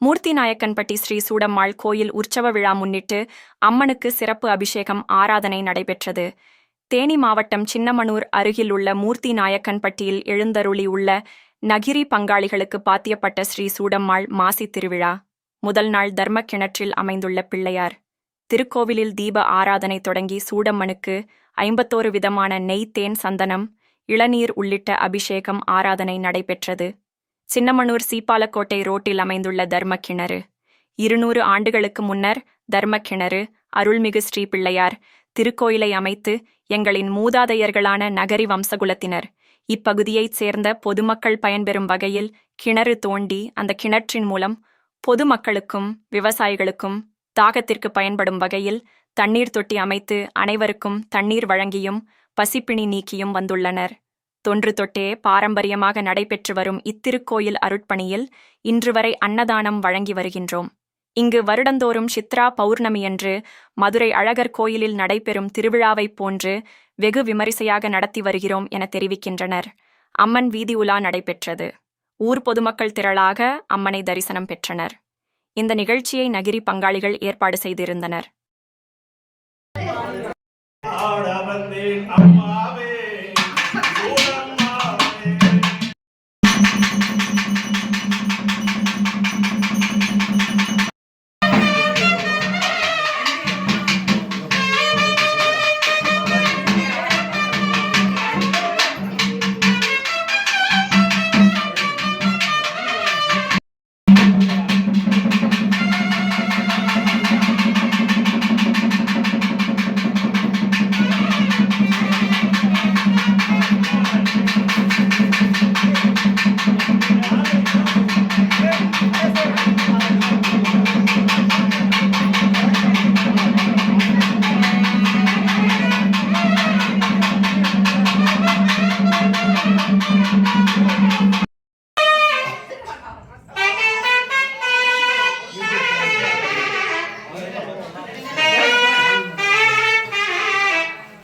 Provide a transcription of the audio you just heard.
மூர்த்தி நாயக்கன்பட்டி ஸ்ரீ சூடம்மாள் கோயில் உற்சவ விழா முன்னிட்டு அம்மனுக்கு சிறப்பு அபிஷேகம் ஆராதனை நடைபெற்றது. தேனி மாவட்டம் சின்னமனூர் அருகில் உள்ள மூர்த்தி நாயக்கன்பட்டியில் எழுந்தருளி உள்ள நகிரி பங்காளிகளுக்கு பாத்தியப்பட்ட ஸ்ரீ சூடம்மாள் மாசி திருவிழா. முதல் நாள் தர்ம கிணற்றில் அமைந்துள்ள பிள்ளையார். திருக்கோவிலில் தீப ஆராதனை தொடங்கி சூடம்மனுக்கு ஐம்பத்தோரு விதமான நெய் தேன் சந்தனம் இளநீர் உள்ளிட்ட அபிஷேகம் ஆராதனை நடைபெற்றது. சின்னமனூர் சீப்பாலக்கோட்டை ரோட்டில் அமைந்துள்ள தர்ம கிணறு இருநூறு ஆண்டுகளுக்கு முன்னர் தர்ம கிணறு அருள்மிகு ஸ்ரீ பிள்ளையார் திருக்கோயிலை அமைத்து எங்களின் மூதாதையர்களான நகரி வம்சகுலத்தினர். இப்பகுதியைச் சேர்ந்த பொதுமக்கள் பயன்பெறும் வகையில் கிணறு தோண்டி அந்த கிணற்றின் மூலம் பொதுமக்களுக்கும் விவசாயிகளுக்கும் தாகத்திற்கு பயன்படும் வகையில் தண்ணீர் தொட்டி அமைத்து அனைவருக்கும் தண்ணீர் வழங்கியும் பசிப்பிணி நீக்கியும் வந்துள்ளனர். தொன்று தொட்டே பாரம்பரியமாக நடைபெற்று வரும் இத்திருக்கோயில் அருட்பணியில் இன்று வரை அன்னதானம் வழங்கி வருகின்றோம். இங்கு வருடந்தோறும் சித்ரா பௌர்ணமியன்று மதுரை அழகர் கோயிலில் நடைபெறும் திருவிழாவைப் போன்று வெகு விமரிசையாக நடத்தி வருகிறோம் என தெரிவிக்கின்றனர். அம்மன் வீதி உலா நடைபெற்றது. ஊர் பொதுமக்கள் திரளாக அம்மனை தரிசனம் பெற்றனர். இந்த நிகழ்ச்சியை நகிரி பங்காளிகள் ஏற்பாடு செய்திருந்தனர்.